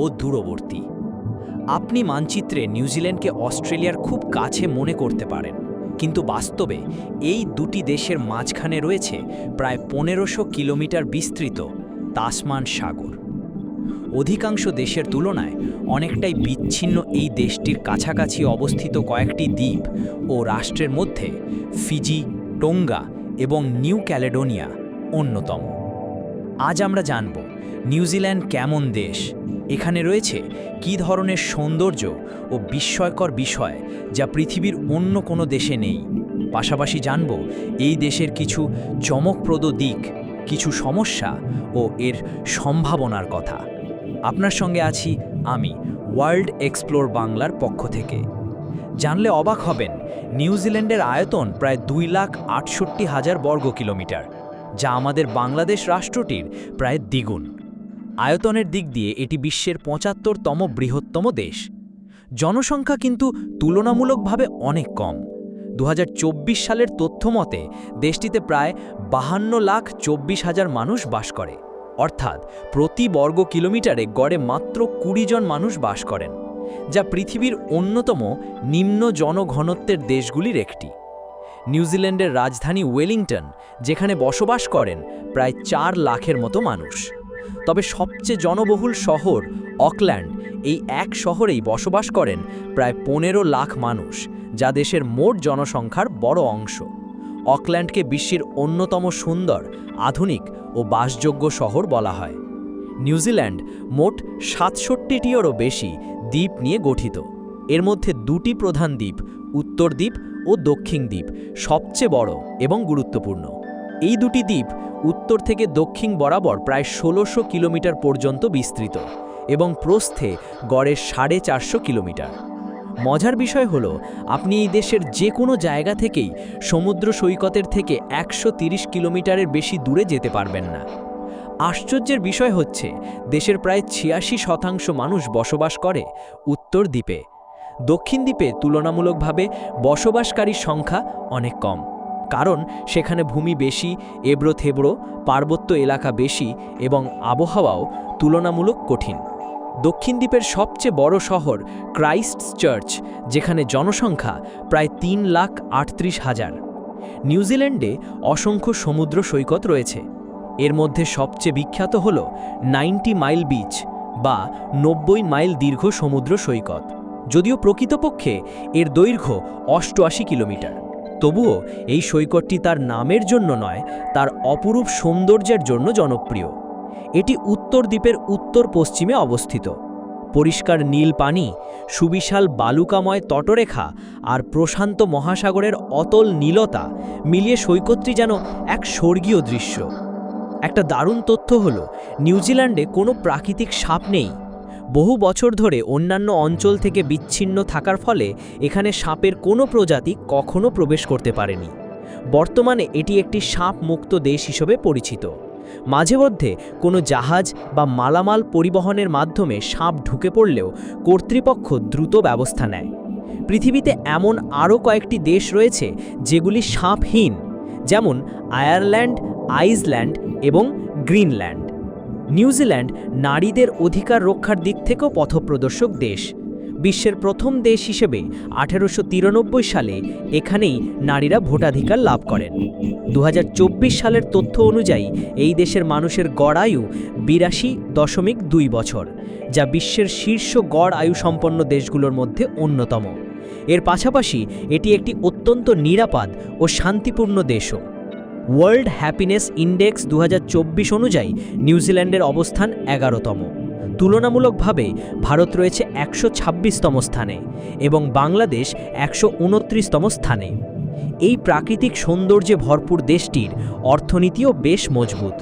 ও দূরবর্তী। আপনি মানচিত্রে নিউজিল্যান্ডকে অস্ট্রেলিয়ার খুব কাছে মনে করতে পারেন, কিন্তু বাস্তবে এই দুটি দেশের মাঝখানে রয়েছে প্রায় পনেরোশো কিলোমিটার বিস্তৃত তাসমান সাগর। অধিকাংশ দেশের তুলনায় অনেকটাই বিচ্ছিন্ন এই দেশটির কাছাকাছি অবস্থিত কয়েকটি দ্বীপ ও রাষ্ট্রের মধ্যে ফিজি, টোঙ্গা এবং নিউ ক্যালেডোনিয়া অন্যতম। আজ আমরা জানব নিউজিল্যান্ড কেমন দেশ। এখানে রয়েছে কী ধরনের সৌন্দর্য ও বিস্ময়কর বিষয় যা পৃথিবীর অন্য কোনো দেশে নেই। পাশাপাশি জানব এই দেশের কিছু চমকপ্রদ দিক, কিছু সমস্যা ও এর সম্ভাবনার কথা। আপনার সঙ্গে আছি আমি, ওয়ার্ল্ড এক্সপ্লোর বাংলার পক্ষ থেকে। জানলে অবাক হবেন নিউজিল্যান্ডের আয়তন প্রায় দুই লাখ আটষট্টি হাজার বর্গ কিলোমিটার যা আমাদের বাংলাদেশ রাষ্ট্রটির প্রায় দ্বিগুণ। আয়তনের দিক দিয়ে এটি বিশ্বের পঁচাত্তরতম বৃহত্তম দেশ। জনসংখ্যা কিন্তু তুলনামূলকভাবে অনেক কম। দু হাজার চব্বিশ সালের তথ্য মতে, দেশটিতে প্রায় বাহান্ন লাখ চব্বিশ হাজার মানুষ বাস করে। অর্থাৎ প্রতি বর্গ কিলোমিটারে গড়ে মাত্র কুড়ি জন মানুষ বাস করেন, যা পৃথিবীর অন্যতম নিম্ন জনঘনত্বের দেশগুলির একটি। নিউজিল্যান্ডের রাজধানী ওয়েলিংটন, যেখানে বসবাস করেন প্রায় চার লাখের মতো মানুষ। তবে সবচেয়ে জনবহুল শহর অকল্যান্ড, এই এক শহরেই বসবাস করেন প্রায় পনেরো লাখ মানুষ, যা দেশের মোট জনসংখ্যার বড় অংশ। অকল্যান্ডকে বিশ্বের অন্যতম সুন্দর, আধুনিক ও বাসযোগ্য শহর বলা হয়। নিউজিল্যান্ড মোট সাতষট্টিটিরও বেশি দ্বীপ নিয়ে গঠিত। এর মধ্যে দুটি প্রধান দ্বীপ, উত্তর দ্বীপ ও দক্ষিণ দ্বীপ সবচেয়ে বড় এবং গুরুত্বপূর্ণ। এই দুটি দ্বীপ উত্তর থেকে দক্ষিণ বরাবর প্রায় ষোলোশো কিলোমিটার পর্যন্ত বিস্তৃত এবং প্রস্থে গড়ে সাড়ে চারশো কিলোমিটার। মজার বিষয় হল, আপনি এই দেশের যে কোনো জায়গা থেকেই সমুদ্র সৈকতের থেকে একশো তিরিশ কিলোমিটারের বেশি দূরে যেতে পারবেন না। আশ্চর্যের বিষয় হচ্ছে, দেশের প্রায় ছিয়াশি শতাংশ মানুষ বসবাস করে উত্তর দ্বীপে। দক্ষিণ দ্বীপে তুলনামূলকভাবে বসবাসকারীর সংখ্যা অনেক কম। কারণ সেখানে ভূমি বেশি, এবড়ো থেবড়ো, পার্বত্য এলাকা বেশি এবং আবহাওয়াও তুলনামূলক কঠিন। দক্ষিণ দ্বীপের সবচেয়ে বড় শহর ক্রাইস্ট চার্চ, যেখানে জনসংখ্যা প্রায় তিন লাখ আটত্রিশ হাজার। নিউজিল্যান্ডে অসংখ্য সমুদ্র সৈকত রয়েছে। এর মধ্যে সবচেয়ে বিখ্যাত হল নাইনটি মাইল বিচ বা নব্বই মাইল দীর্ঘ সমুদ্র সৈকত। যদিও প্রকৃতপক্ষে এর দৈর্ঘ্য অষ্টআশি কিলোমিটার। তবুও এই সৈকতটি তার নামের জন্য নয়, তার অপরূপ সৌন্দর্যের জন্য জনপ্রিয়। এটি উত্তর দ্বীপের উত্তর পশ্চিমে অবস্থিত। পরিষ্কার নীল পানি, সুবিশাল বালুকাময় তটরেখা আর প্রশান্ত মহাসাগরের অতল নীলতা মিলিয়ে সৈকতটি যেন এক স্বর্গীয় দৃশ্য। একটা দারুণ তথ্য হল, নিউজিল্যান্ডে কোনো প্রাকৃতিক সাপ নেই। বহু বছর ধরে অন্যান্য অঞ্চল থেকে বিচ্ছিন্ন থাকার ফলে এখানে সাপের কোনো প্রজাতি কখনো প্রবেশ করতে পারেনি। বর্তমানে এটি একটি সাপ মুক্ত দেশ হিসেবে পরিচিত। মাঝে মধ্যে কোনো জাহাজ বা মালামাল পরিবহনের মাধ্যমে সাপ ঢুকে পড়লেও কর্তৃপক্ষ দ্রুত ব্যবস্থা নেয়। পৃথিবীতে এমন আরও কয়েকটি দেশ রয়েছে যেগুলি সাপহীন, যেমন আয়ারল্যান্ড, আইসল্যান্ড এবং গ্রিনল্যান্ড। নিউজিল্যান্ড নারীদের অধিকার রক্ষার দিক থেকেও পথপ্রদর্শক দেশ। বিশ্বের প্রথম দেশ হিসেবে আঠেরোশো তিরানব্বই সালে এখানেই নারীরা ভোটাধিকার লাভ করেন। দু হাজার চব্বিশ সালের তথ্য অনুযায়ী এই দেশের মানুষের গড় আয়ু বিরাশি দশমিক দুই বছর, যা বিশ্বের শীর্ষ গড় আয়ু সম্পন্ন দেশগুলোর মধ্যে অন্যতম। এর পাশাপাশি এটি একটি অত্যন্ত নিরাপদ ও শান্তিপূর্ণ দেশও। ওয়ার্ল্ড হ্যাপিনেস ইন্ডেক্স দু হাজার চব্বিশ অনুযায়ী নিউজিল্যান্ডের অবস্থান এগারোতম। তুলনামূলকভাবে ভারত রয়েছে একশো ছাব্বিশতম স্থানে এবং বাংলাদেশ একশো উনত্রিশতম স্থানে। এই প্রাকৃতিক সৌন্দর্যে ভরপুর দেশটির অর্থনীতিও বেশ মজবুত।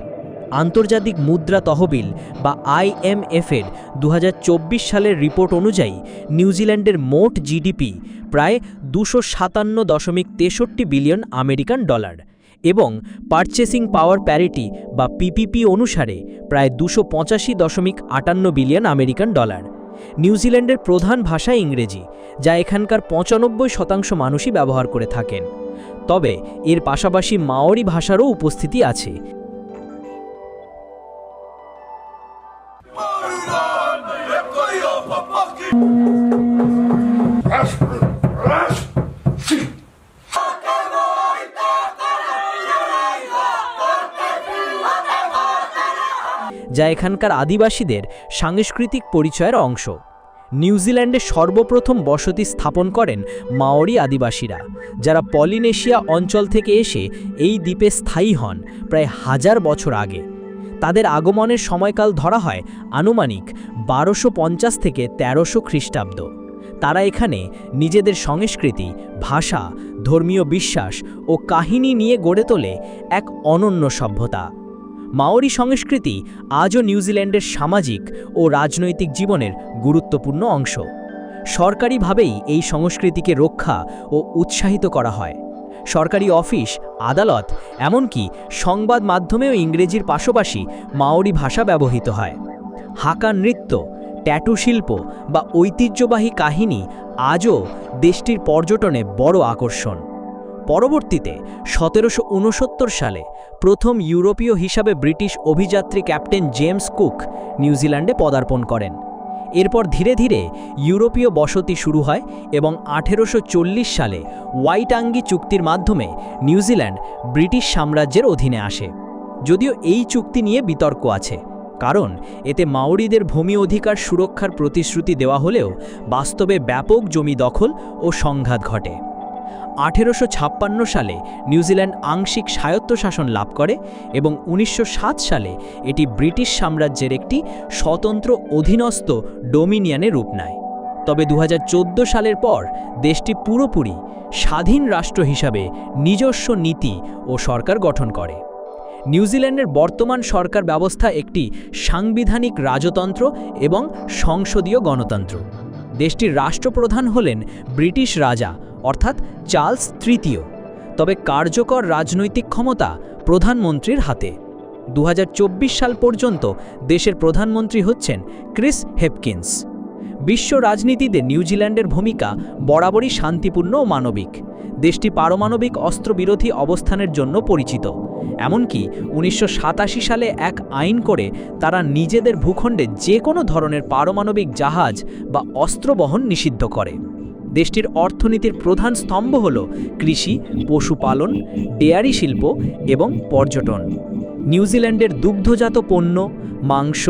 আন্তর্জাতিক মুদ্রা তহবিল বা আইএমএফের দু হাজার চব্বিশ সালের রিপোর্ট অনুযায়ী নিউজিল্যান্ডের মোট জিডিপি প্রায় দুশো সাতান্ন দশমিক তেষট্টি বিলিয়ন আমেরিকান ডলার। এবং পারচেসিং পাওয়ার প্যারিটি বা পিপিপি অনুসারে প্রায় দুশো পঁচাশি দশমিক আটান্ন বিলিয়ন আমেরিকান ডলার। নিউজিল্যান্ডের প্রধান ভাষা ইংরেজি, যা এখানকার পঁচানব্বই শতাংশ মানুষই ব্যবহার করে থাকেন। তবে এর পাশাপাশি মাওরি ভাষারও উপস্থিতি আছে। যা এখানকার আদিবাসীদের সাংস্কৃতিক পরিচয়ের অংশ। নিউজিল্যান্ডে সর্বপ্রথম বসতি স্থাপন করেন মাওরি আদিবাসীরা, যারা পলিনেশিয়া অঞ্চল থেকে এসে এই দ্বীপে স্থায়ী হন প্রায় হাজার বছর আগে। তাদের আগমনের সময়কাল ধরা হয় আনুমানিক বারোশো থেকে তেরোশো খ্রিস্টাব্দ। তারা এখানে নিজেদের সংস্কৃতি, ভাষা, ধর্মীয় বিশ্বাস ও কাহিনী নিয়ে গড়ে তোলে এক অনন্য সভ্যতা। মাওরি সংস্কৃতি আজও নিউজিল্যান্ডের সামাজিক ও রাজনৈতিক জীবনের গুরুত্বপূর্ণ অংশ। সরকারিভাবেই এই সংস্কৃতিকে রক্ষা ও উৎসাহিত করা হয়। সরকারি অফিস, আদালত, এমনকি সংবাদ মাধ্যমেও ইংরেজির পাশাপাশি মাওরি ভাষা ব্যবহৃত হয়। হাকা নৃত্য, ট্যাটু শিল্প বা ঐতিহ্যবাহী কাহিনী আজও দেশটির পর্যটনে বড় আকর্ষণ। পরবর্তীতে, সতেরোশো ঊনসত্তর সালে প্রথম ইউরোপীয় হিসাবে ব্রিটিশ অভিযাত্রী ক্যাপ্টেন জেমস কুক নিউজিল্যান্ডে পদার্পণ করেন। এরপর ধীরে ধীরে ইউরোপীয় বসতি শুরু হয় এবং আঠেরোশো চল্লিশ সালে হোয়াইটাঙ্গি চুক্তির মাধ্যমে নিউজিল্যান্ড ব্রিটিশ সাম্রাজ্যের অধীনে আসে। যদিও এই চুক্তি নিয়ে বিতর্ক আছে, কারণ এতে মাওরিদের ভূমি অধিকার সুরক্ষার প্রতিশ্রুতি দেওয়া হলেও বাস্তবে ব্যাপক জমি দখল ও সংঘাত ঘটে। আঠেরোশো ছাপ্পান্ন সালে নিউজিল্যান্ড আংশিক স্বায়ত্তশাসন লাভ করে এবং উনিশশো সাত সালে এটি ব্রিটিশ সাম্রাজ্যের একটি স্বতন্ত্র অধীনস্থ ডোমিনিয়নে রূপ নেয়। তবে দু হাজার চোদ্দ সালের পর দেশটি পুরোপুরি স্বাধীন রাষ্ট্র হিসাবে নিজস্ব নীতি ও সরকার গঠন করে। নিউজিল্যান্ডের বর্তমান সরকার ব্যবস্থা একটি সাংবিধানিক রাজতন্ত্র এবং সংসদীয় গণতন্ত্র। দেশটির রাষ্ট্রপ্রধান হলেন ব্রিটিশ রাজা অর্থাৎ চার্লস তৃতীয়, তবে কার্যকর রাজনৈতিক ক্ষমতা প্রধানমন্ত্রীর হাতে। দু হাজার চব্বিশ সাল পর্যন্ত দেশের প্রধানমন্ত্রী হচ্ছেন ক্রিস হেপকিন্স। বিশ্ব রাজনীতিতে নিউজিল্যান্ডের ভূমিকা বরাবরই শান্তিপূর্ণ ও মানবিক। দেশটি পারমাণবিক অস্ত্রবিরোধী অবস্থানের জন্য পরিচিত। এমনকি উনিশশো সাতাশি সালে এক আইন করে তারা নিজেদের ভূখণ্ডে যে কোনো ধরনের পারমাণবিক জাহাজ বা অস্ত্র বহন নিষিদ্ধ করে। দেশটির অর্থনীতির প্রধান স্তম্ভ হল কৃষি, পশুপালন, ডেয়ারি শিল্প এবং পর্যটন। নিউজিল্যান্ডের দুগ্ধজাত পণ্য, মাংস,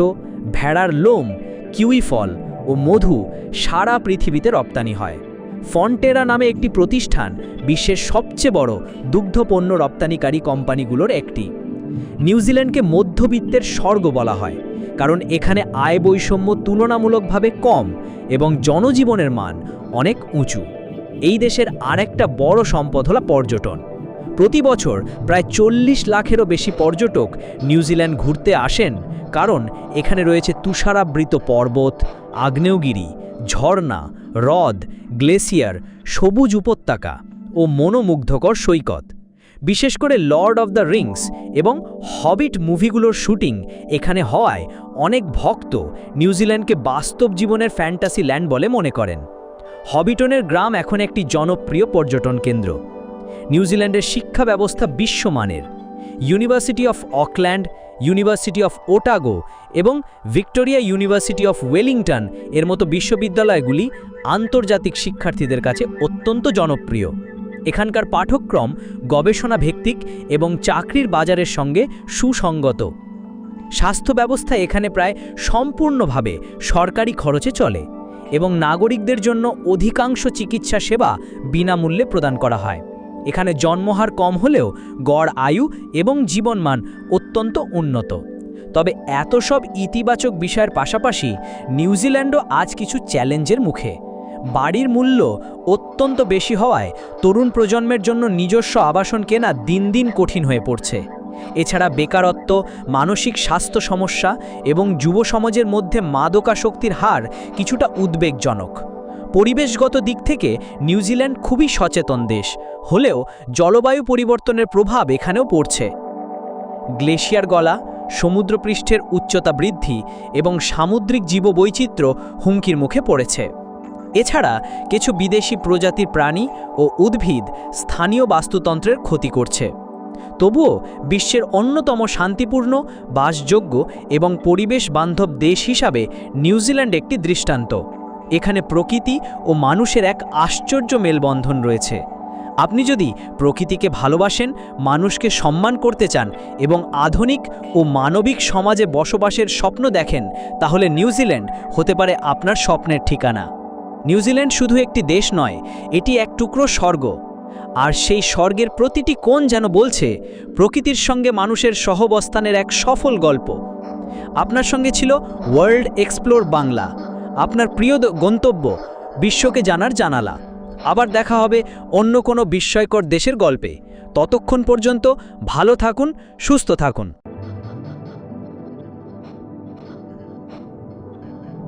ভেড়ার লোম, কিউই ফল ও মধু সারা পৃথিবীতে রপ্তানি হয়। ফন্টেরা নামে একটি প্রতিষ্ঠান বিশ্বের সবচেয়ে বড় দুগ্ধপণ্য রপ্তানিকারী কোম্পানিগুলোর একটি। নিউজিল্যান্ডকে মধ্যবিত্তের স্বর্গ বলা হয়, কারণ এখানে আয় বৈষম্য তুলনামূলকভাবে কম এবং জনজীবনের মান অনেক উঁচু। এই দেশের আরেকটা বড় সম্পদ হল পর্যটন। প্রতি বছর প্রায় চল্লিশ লাখেরও বেশি পর্যটক নিউজিল্যান্ড ঘুরতে আসেন, কারণ এখানে রয়েছে তুষারাবৃত পর্বত, আগ্নেয়গিরি, ঝর্ণা, হ্রদ, গ্লেসিয়ার, সবুজ উপত্যকা ও মনোমুগ্ধকর সৈকত। বিশেষ করে লর্ড অব দ্য রিংস এবং হবিট মুভিগুলোর শুটিং এখানে হওয়ায় অনেক ভক্ত নিউজিল্যান্ডকে বাস্তব জীবনের ফ্যান্টাসি ল্যান্ড বলে মনে করেন। হবিটনের গ্রাম এখন একটি জনপ্রিয় পর্যটন কেন্দ্র। নিউজিল্যান্ডের শিক্ষা ব্যবস্থা বিশ্বমানের। University of Auckland, university of Otago এবং ভিক্টোরিয়া ইউনিভার্সিটি অফ ওয়েলিংটন এর মতো বিশ্ববিদ্যালয়গুলি আন্তর্জাতিক শিক্ষার্থীদের কাছে অত্যন্ত জনপ্রিয়। এখানকার পাঠক্রম গবেষণা ভিত্তিক এবং চাকরির বাজারের সঙ্গে সুসঙ্গত স্বাস্থ্য ব্যবস্থা এখানে প্রায় সম্পূর্ণভাবে সরকারি খরচে চলে এবং নাগরিকদের জন্য অধিকাংশ চিকিৎসা সেবা বিনামূল্যে প্রদান করা হয়। এখানে জন্মহার কম হলেও গড় আয়ু এবং জীবনমান অত্যন্ত উন্নত। তবে এত সব ইতিবাচক বিষয়ের পাশাপাশি নিউজিল্যান্ডও আজ কিছু চ্যালেঞ্জের মুখে। বাড়ির মূল্য অত্যন্ত বেশি হওয়ায় তরুণ প্রজন্মের জন্য নিজস্ব আবাসন কেনা দিন দিন কঠিন হয়ে পড়ছে। এছাড়া বেকারত্ব, মানসিক স্বাস্থ্য সমস্যা এবং যুব সমাজের মধ্যে মাদকাসক্তির হার কিছুটা উদ্বেগজনক। পরিবেশগত দিক থেকে নিউজিল্যান্ড খুবই সচেতন দেশ, হলেও জলবায়ু পরিবর্তনের প্রভাব এখানেও পড়ছে। গ্লেশিয়ার গলা, সমুদ্রপৃষ্ঠের উচ্চতা বৃদ্ধি এবং সামুদ্রিক জীববৈচিত্র্য হুমকির মুখে পড়েছে। এছাড়া কিছু বিদেশি প্রজাতির প্রাণী ও উদ্ভিদ স্থানীয় বাস্তুতন্ত্রের ক্ষতি করছে। তবুও বিশ্বের অন্যতম শান্তিপূর্ণ, বাসযোগ্য এবং পরিবেশ বান্ধব দেশ হিসাবে নিউজিল্যান্ড একটি দৃষ্টান্ত। এখানে প্রকৃতি ও মানুষের এক আশ্চর্য মেলবন্ধন রয়েছে। আপনি যদি প্রকৃতিকে ভালোবাসেন, মানুষকে সম্মান করতে চান এবং আধুনিক ও মানবিক সমাজে বসবাসের স্বপ্ন দেখেন, তাহলে নিউজিল্যান্ড হতে পারে আপনার স্বপ্নের ঠিকানা। নিউজিল্যান্ড শুধু একটি দেশ নয়, এটি এক টুকরো স্বর্গ। আর সেই স্বর্গের প্রতিটি কোণ যেন বলছে, প্রকৃতির সঙ্গে মানুষের সহবস্থানের এক সফল গল্প। আপনার সঙ্গে ছিল ওয়ার্ল্ড এক্সপ্লোর বাংলা, আপনার প্রিয় গন্তব্য, বিশ্বকে জানার জানালা। আবার দেখা হবে অন্য কোনো বিস্ময়কর দেশের গল্পে। ততক্ষণ পর্যন্ত ভালো থাকুন, সুস্থ থাকুন।